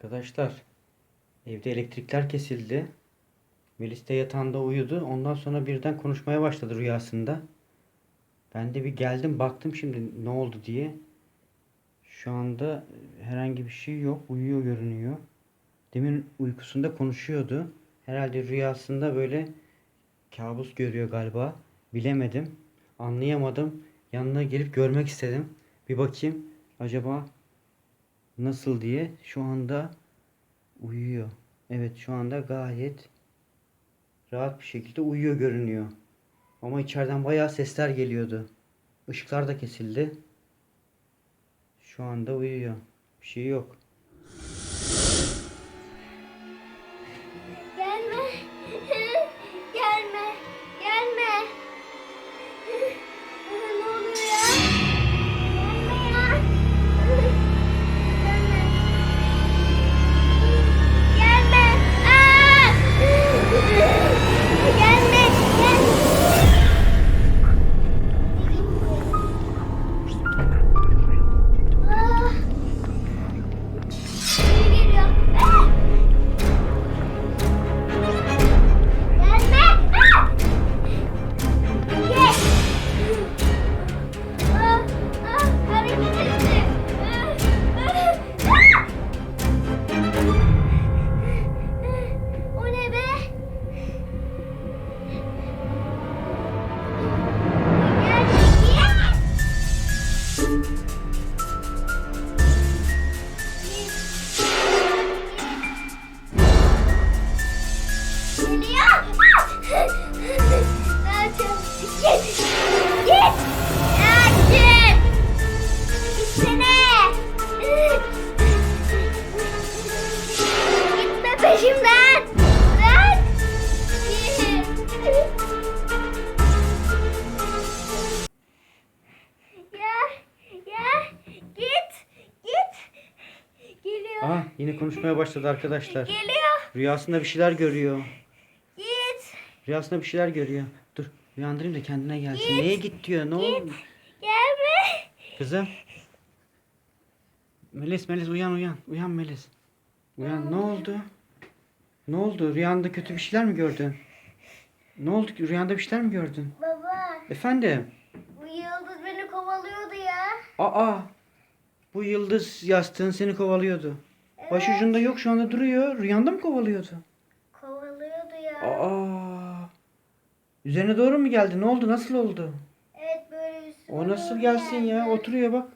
Arkadaşlar evde elektrikler kesildi. Melis de yatağında uyudu. Ondan sonra birden konuşmaya başladı rüyasında. Ben de bir geldim baktım şimdi ne oldu diye. Şu anda herhangi bir şey yok. Uyuyor görünüyor. Demin uykusunda konuşuyordu. Herhalde rüyasında böyle kabus görüyor galiba. Bilemedim. Anlayamadım. Yanına gelip görmek istedim. Bir bakayım acaba nasıl diye. Şu anda uyuyor. Evet şu anda gayet rahat bir şekilde uyuyor görünüyor. Ama içeriden bayağı sesler geliyordu. Işıklar da kesildi. Şu anda uyuyor. Bir şey yok. Geliyor, Ah yine konuşmaya başladı arkadaşlar. geliyor, Rüyasında bir şeyler görüyor. git. Rüyasında bir şeyler görüyor. Dur uyandırayım da kendine gelsin. Neye git diyor ne oldu? Gelme. Kızım. Melis Melis uyan uyan. Uyan Melis. Uyan ne oldu? Ne oldu? Rüyanda kötü bir şeyler mi gördün? Ne oldu? Rüyanda bir şeyler mi gördün? Baba, Efendim? bu yıldız beni kovalıyordu ya. Aa! Bu yıldız yastığın seni kovalıyordu. Başucunda yok şu anda duruyor. Rüyanda mı kovalıyordu? Kovalıyordu ya. Aa! Üzerine doğru mu geldi? Ne oldu? Nasıl oldu? Evet böyle O nasıl doğru gelsin ya? geldi. Oturuyor bak.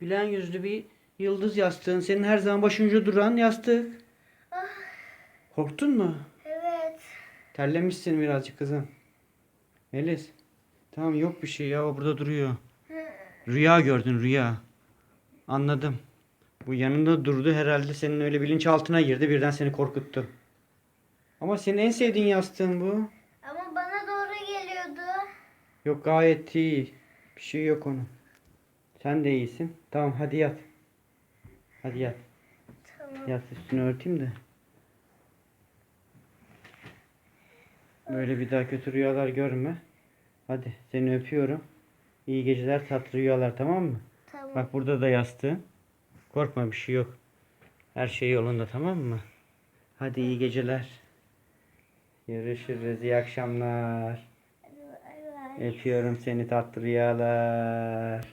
Gülen yüzlü bir yıldız yastığın. Senin her zaman başucu duran yastık. Ah, Korktun mu? evet. Terlemişsin birazcık kızım. Melis. Tamam yok bir şey ya o burada duruyor. Rüya gördün rüya. Anladım. Bu yanında durdu herhalde senin öyle bilinçaltına girdi birden seni korkuttu. Ama senin en sevdiğin yastığın bu. Ama bana doğru geliyordu. Yok gayet iyi. Bir şey yok onun. Sen de iyisin. Tamam hadi yat. Hadi yat. Tamam. Yat üstünü örteyim de. Böyle bir daha kötü rüyalar görme. Hadi seni öpüyorum. İyi geceler tatlı rüyalar tamam mı? Tamam. Bak burada da yastığın. Korkma bir şey yok. Her şey yolunda tamam mı? Hadi iyi geceler. Görüşürüz. iyi akşamlar. Öpüyorum seni tatlı rüyalar.